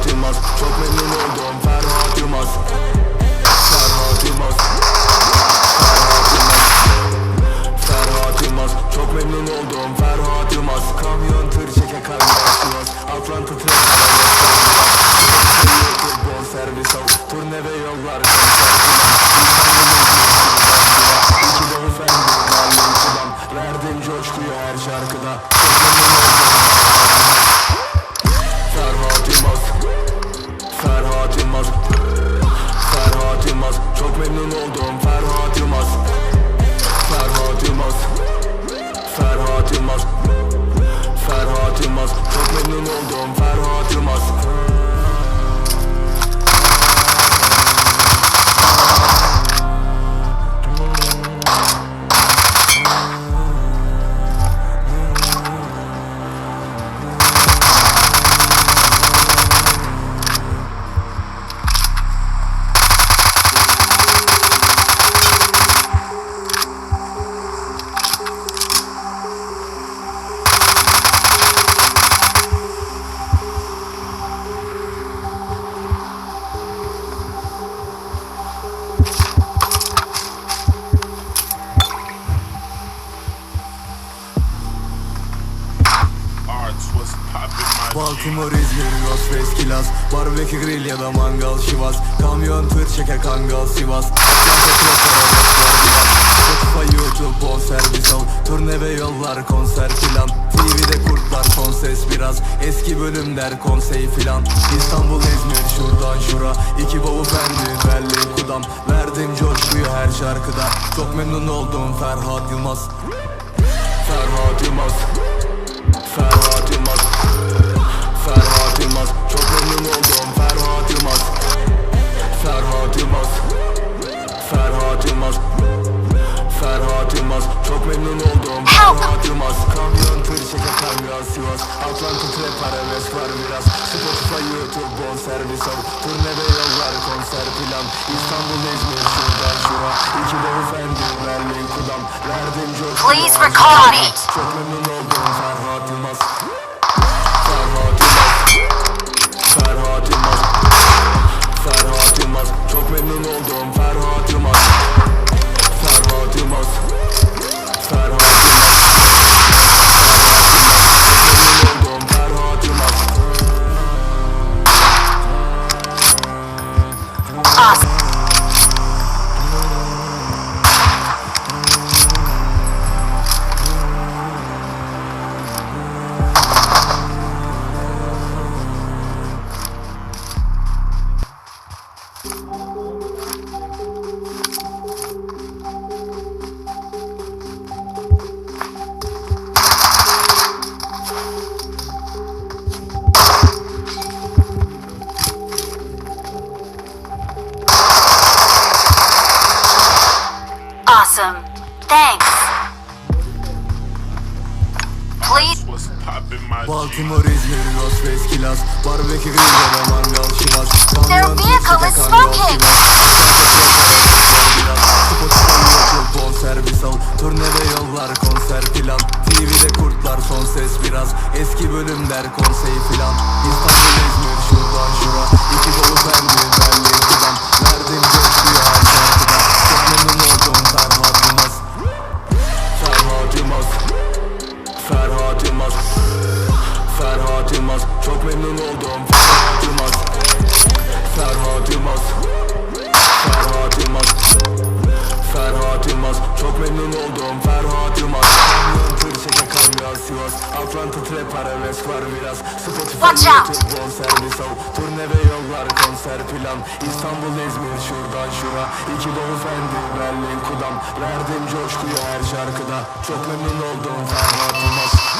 Ferhat Yılmaz. Çok memnun oldum. Ferhat Yılmaz. Ferhat Yılmaz. Ferhat Yılmaz. Ferhat Yılmaz. Çok memnun oldum. Ferhat Yılmaz. Kamyon tır çeke karnlar İzmir, Las Vegas, Kilas Barbekü grill ya da mangal şivas. Kamyon tır çeker kangal Sivas. Atlanta trap arabesk var Spotify, YouTube, bon servis al Turne ve yollar konser filan TV'de kurtlar son ses biraz. Eski bölümler konsey filan. İstanbul, İzmir, şuradan şura. İki bavul fendi, Berlin, Kudam. Verdim coşkuyu her şarkıda. Çok memnun oldum Ferhat Yılmaz. Ferhat Yılmaz. Ferhat Yılmaz Ferhat Yılmaz. Ferhat Yılmaz. Ferhat Yılmaz. Çok memnun oldum. Ferhat Yılmaz. Kamyon tır çeker kamyon Sivas. Atlanta trap arabesk var biraz. Spotify YouTube bon servis al. Turne ve yollar konser plan. İstanbul İzmir şuradan şura. İki doğu fendi Berlin Kudam. Verdim coşku Please record it. Çok memnun oldum Thanks. Please. Baltimore, İzmir, Las Vegas, Kilas Barbekü mangal şivas Their vehicle is smoking. Atlanta trap arabesk var biraz Spotify. YouTube bon servis al Turne ve yollar konser plan İstanbul İzmir şuradan şura İki dolu fendi Berlin Kudam. Verdim coşkuyu her şarkıda. Çok memnun oldum Ferhat Yılmaz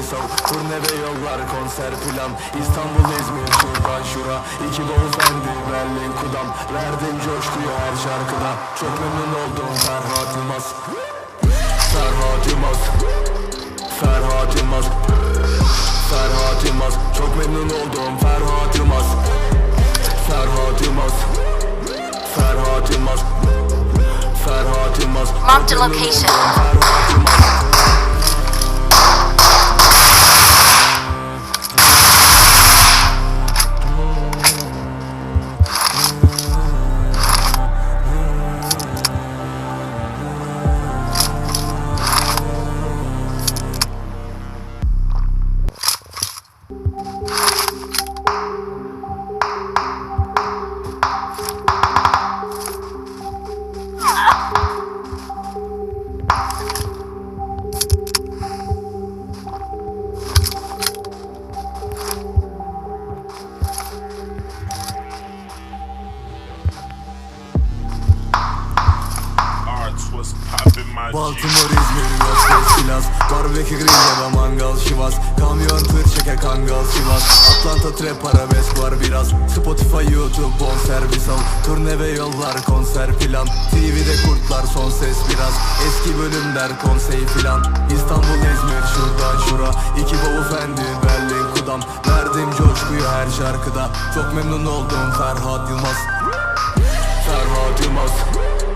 Al Turne ve yollar konser plan. İstanbul İzmir şuradan şura. İki bavul fendi Berlin Kudam. Verdim coşkuyu her şarkıda. Çok memnun oldum Ferhat Yılmaz. Ferhat Yılmaz. Ferhat Yılmaz. Ferhat Yılmaz. Çok memnun oldum Ferhat Yılmaz. Ferhat Yılmaz. Ferhat Yılmaz. Ferhat Yılmaz. Marked a location. Baltimore, İzmir, Los Veskilas Barbekü grill ya da mangal Şivas. Kamyon, tır, çeke, kangal, Sivas Atlanta, trap, arabesk var biraz. Spotify, YouTube, bon servis al. Turne ve yollar, konser plan. TV'de kurtlar, son ses biraz. Eski bölümler, konsey filan. İstanbul, İzmir, şuradan şura. İki bavul fendi, Berlin, Kudam. Verdim coşkuyu her şarkıda. Çok memnun oldum Ferhat Yılmaz. Ferhat Yılmaz